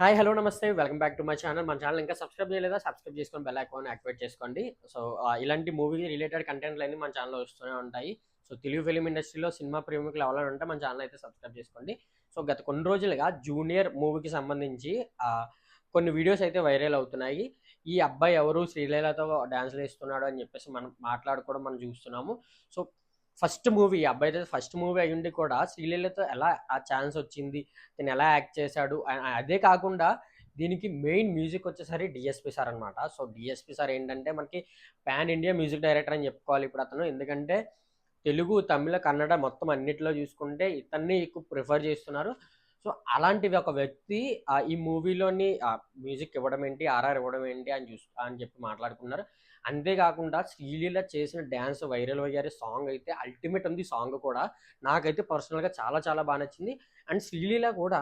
Hi hello నమస్తే. Welcome back to my channel. మన channel ఇంకా సబ్స్క్రైబ్ చేయలేదా? సబ్స్క్రైబ్ చేసుకొని బెల్ ఐకాన్ యాక్టివేట్ చేసుకోండి. సో ఇలాంటి మూవీ రిలేటెడ్ కంటెంట్లు అన్ని మన ఛానల్లో వస్తూనే ఉంటాయి. సో తెలుగు ఫిలిం ఇండస్ట్రీలో సినిమా ప్రేమికులు ఎవరైనా ఉంటే మన ఛానల్ అయితే సబ్స్క్రైబ్ చేసుకోండి. సో గత కొన్ని రోజులుగా జూనియర్ మూవీకి సంబంధించి కొన్ని వీడియోస్ అయితే వైరల్ అవుతున్నాయి. ఈ అబ్బాయి ఎవరు? శ్రీలీలతో డ్యాన్స్లు వేస్తున్నాడు అని చెప్పేసి మనం మాట్లాడుకోవడం మనం చూస్తున్నాము. సో ఫస్ట్ మూవీ అబ్బాయి ఫస్ట్ మూవీ అయ్యుండి కూడా శ్రీలీలతో ఎలా ఆ ఛాన్స్ వచ్చింది తను ఎలా యాక్ట్ చేశాడు అదే కాకుండా దీనికి మెయిన్ మ్యూజిక్ వచ్చేసరి డిఎస్పి సార్ అనమాట సో డిఎస్పి సార్ ఏంటంటే మనకి పాన్ ఇండియా మ్యూజిక్ డైరెక్టర్ అని చెప్పుకోవాలి ఇప్పుడు అతను. ఎందుకంటే తెలుగు తమిళ కన్నడ మొత్తం అన్నిటిలో చూసుకుంటే ఇతన్ని ఎక్కువ ప్రిఫర్ చేస్తున్నారు. సో అలాంటివి ఒక వ్యక్తి ఈ మూవీలోని మ్యూజిక్ ఇవ్వడం ఏంటి ఆర్ఆర్ ఇవ్వడం ఏంటి అని చూసు అని చెప్పి మాట్లాడుకున్నారు. అంతేకాకుండా శ్రీలీల చేసిన డ్యాన్స్ వైరల్ అయ్యారు. సాంగ్ అయితే అల్టిమేట్ ఉంది సాంగ్ కూడా. నాకైతే పర్సనల్గా చాలా చాలా బాగా నచ్చింది. అండ్ శ్రీలీల కూడా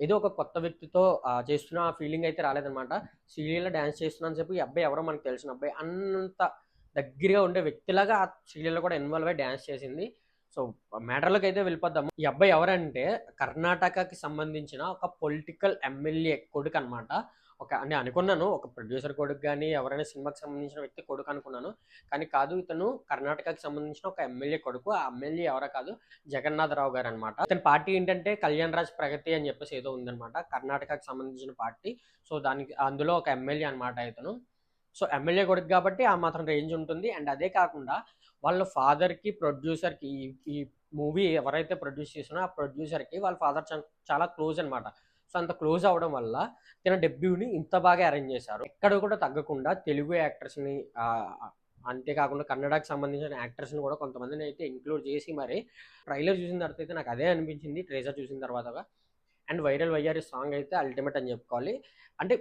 ఏదో ఒక కొత్త వ్యక్తితో ఆ, చేస్తున్న ఫీలింగ్ అయితే రాలేదనమాట శ్రీలీల డ్యాన్స్ చేస్తున్నాను చెప్పి ఈ అబ్బాయి ఎవరో మనకు తెలిసిన అబ్బాయి అంత దగ్గరగా ఉండే వ్యక్తిలాగా ఆ శ్రీలీల కూడా ఇన్వాల్వ్ అయ్యి డ్యాన్స్ చేసింది. సో మ్యాటర్లోకి అయితే వెళ్ళిపోద్దాము ఈ అబ్బాయి ఎవరంటే కర్ణాటకకి సంబంధించిన ఒక పొలిటికల్ ఎమ్మెల్యే కొడుకు అనమాట ఒక నేను అనుకున్నాను. ఒక ప్రొడ్యూసర్ కొడుకు కానీ ఎవరైనా సినిమాకి సంబంధించిన వ్యక్తి కొడుకు అనుకున్నాను. కానీ కాదు ఇతను కర్ణాటకకి సంబంధించిన ఒక ఎమ్మెల్యే కొడుకు. ఆ ఎమ్మెల్యే ఎవరో కాదు జగన్నాథరావు గారు అనమాట ఇతని పార్టీ ఏంటంటే కళ్యాణ్ రాజ్ ప్రగతి అని చెప్పేసి ఏదో ఉందనమాట కర్ణాటకకి సంబంధించిన పార్టీ. సో దానికి అందులో ఒక ఎమ్మెల్యే అనమాట ఇతను. సో ఎమ్మెల్యే కొడుకు కాబట్టి ఆ మాత్రం రేంజ్ ఉంటుంది. అండ్ అదే కాకుండా వాళ్ళ ఫాదర్కి ప్రొడ్యూసర్కి ఈ ఈ మూవీ ఎవరైతే ప్రొడ్యూస్ చేసినా ఆ ప్రొడ్యూసర్కి వాళ్ళ ఫాదర్ చాలా క్లోజ్ అనమాట సో అంత క్లోజ్ అవడం వల్ల తన డెబ్యూని ఇంత బాగా అరేంజ్ చేశారు. ఎక్కడ కూడా తగ్గకుండా తెలుగు యాక్టర్స్ని అంతేకాకుండా కన్నడకి సంబంధించిన యాక్టర్స్ని కూడా కొంతమందిని అయితే ఇంక్లూడ్ చేసి మరి ట్రైలర్ చూసిన తర్వాత అయితే నాకు అదే అనిపించింది ట్రేజర్ చూసిన తర్వాత అండ్ వైరల్ వయ్యారి సాంగ్ అయితే అల్టిమేట్ అని చెప్పుకోవాలి. అంటే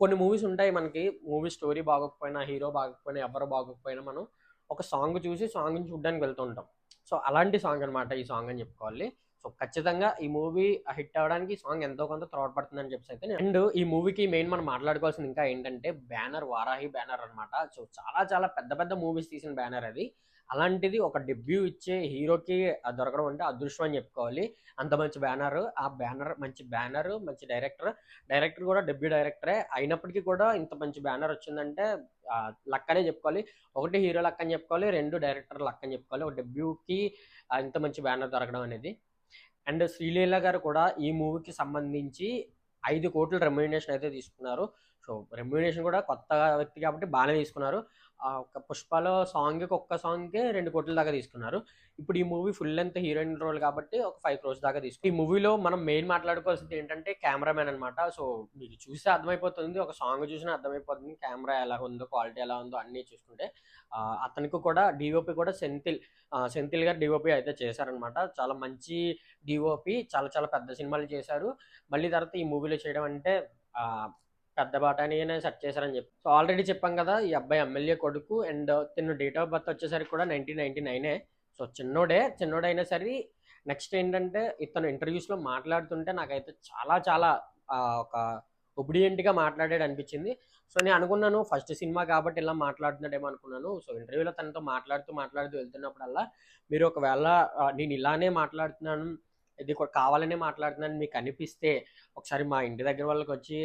కొన్ని మూవీస్ ఉంటాయి మనకి మూవీ స్టోరీ బాగోకపోయినా హీరో బాగోకపోయినా ఎవరు బాగోకపోయినా మనం ఒక సాంగ్ చూసి సాంగ్ని చూడడానికి వెళ్తుంటాం. సో అలాంటి సాంగ్ అనమాట ఈ సాంగ్ అని చెప్పుకోవాలి. సో ఖచ్చితంగా ఈ మూవీ హిట్ అవ్వడానికి సాంగ్ ఎంతో కొంత తోడ్పడుతుందని చెప్పేసి అయితే అండ్ ఈ మూవీకి మెయిన్ మనం మాట్లాడుకోవాల్సింది ఇంకా ఏంటంటే బ్యానర్ వారాహి బ్యానర్ అనమాట సో చాలా చాలా పెద్ద పెద్ద మూవీస్ తీసిన బ్యానర్ అది. అలాంటిది ఒక డెబ్యూ ఇచ్చే హీరోకి దొరకడం అంటే అదృష్టం అని చెప్పుకోవాలి. అంత మంచి బ్యానర్. ఆ బ్యానర్ మంచి బ్యానర్ మంచి డైరెక్టర్. డైరెక్టర్ కూడా డెబ్యూ డైరెక్టరే. అయినప్పటికీ కూడా ఇంత మంచి బ్యానర్ వచ్చిందంటే లక్ అనే చెప్పుకోవాలి. ఒకటి హీరో లక్ అని చెప్పుకోవాలి రెండు డైరెక్టర్ లక్ అని చెప్పుకోవాలి. ఒక డెబ్యూకి ఇంత మంచి బ్యానర్ దొరకడం అనేది. అండ్ శ్రీలీల గారు కూడా ఈ మూవీకి సంబంధించి ఐదు కోట్ల రెమ్యూనేషన్ అయితే తీసుకున్నారు. సో రెమ్యూనేషన్ కూడా కొత్త వ్యక్తి కాబట్టి బాగానే తీసుకున్నారు. ఆ ఒక పుష్పలో సాంగ్కి ఒక్క సాంగ్కే రెండు కోట్ల దాకా తీసుకున్నారు. ఇప్పుడు ఈ movie full length heroine role కాబట్టి ఒక ఫైవ్ క్రోర్స్ దాకా తీసుకుని ఈ మూవీలో మనం మెయిన్ మాట్లాడుకోవాల్సింది ఏంటంటే కెమెరామెన్ అనమాట సో మీకు చూస్తే అర్థమైపోతుంది. ఒక సాంగ్ చూసినా అర్థమైపోతుంది. కెమెరా ఎలా ఉందో క్వాలిటీ ఎలా ఉందో అన్నీ చూసుకుంటే అతనికి కూడా డిఓపి కూడా సెంతిల్ ఆ, సెంతిల్ గారు డిఓపి అయితే చేశారనమాట చాలా మంచి డిఓపి చాలా చాలా పెద్ద సినిమాలు చేశారు. మళ్ళీ తర్వాత ఈ మూవీలో చేయడం అంటే పెద్ద పెద్ద అని సెట్ చేశారని చెప్పి. సో ఆల్రెడీ చెప్పాం కదా ఈ అబ్బాయి ఎమ్మెల్యే కొడుకు అండ్ తిన్న డేట్ ఆఫ్ బర్త్ వచ్చేసరికి కూడా నైన్టీన్ నైన్టీ నైనే. సో చిన్నోడే చిన్నోడైనా సరే నెక్స్ట్ ఏంటంటే ఇతను ఇంటర్వ్యూస్లో మాట్లాడుతుంటే నాకైతే చాలా చాలా ఒక ఒబిడియంట్గా మాట్లాడాడు అనిపించింది. సో నేను అనుకున్నాను ఫస్ట్ సినిమా కాబట్టి ఇలా మాట్లాడుతున్నాడేమో అనుకున్నాను. సో ఇంటర్వ్యూలో తనతో మాట్లాడుతూ మాట్లాడుతూ వెళ్తున్నప్పుడల్లా మీరు ఒకవేళ నేను ఇలానే మాట్లాడుతున్నాను ఇది కూడా కావాలనే మాట్లాడుతున్నాను మీకు అనిపిస్తే ఒకసారి మా ఇంటి దగ్గర వాళ్ళకి వచ్చి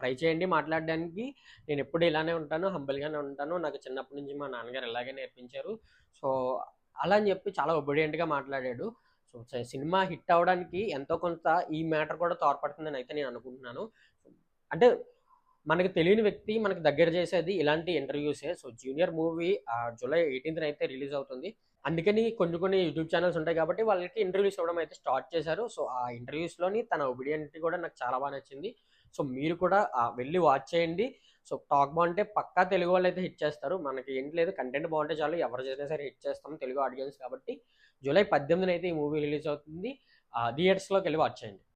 ట్రై చేయండి మాట్లాడడానికి. నేను ఎప్పుడు ఇలానే ఉంటాను హంబల్గానే ఉంటాను. నాకు చిన్నప్పటి నుంచి మా నాన్నగారు ఇలాగే నేర్పించారు. సో అలా అని చెప్పి చాలా ఒబిడియంట్గా మాట్లాడాడు. సో సినిమా హిట్ అవడానికి ఎంతో కొంత ఈ మ్యాటర్ కూడా తోడ్పడుతుందని అయితే నేను అనుకుంటున్నాను. అంటే మనకు తెలియని వ్యక్తి మనకు దగ్గర చేసేది ఇలాంటి ఇంటర్వ్యూసే. సో జూనియర్ మూవీ జూలై ఎయిటీన్త్న అయితే రిలీజ్ అవుతుంది. అందుకని కొన్ని కొన్ని యూట్యూబ్ ఛానల్స్ ఉంటాయి కాబట్టి వాళ్ళకి ఇంటర్వ్యూస్ ఇవ్వడం అయితే స్టార్ట్ చేశారు. సో ఆ ఇంటర్వ్యూస్లోని తన ఒబిడియంట్ కూడా నాకు చాలా బాగా నచ్చింది. సో మీరు కూడా వెళ్ళి వాచ్ చేయండి. సో టాక్ బాగుంటే పక్కా తెలుగు వాళ్ళు అయితే హిట్ చేస్తారు. మనకి ఏంటి లేదు కంటెంట్ బాగుంటే చాలు ఎవరు చేసినా సరే హిట్ చేస్తాం తెలుగు ఆడియన్స్ కాబట్టి. జూలై పద్దెనిమిదిన అయితే ఈ మూవీ రిలీజ్ అవుతుంది. థియేటర్స్లోకి వెళ్ళి వాచ్ చేయండి.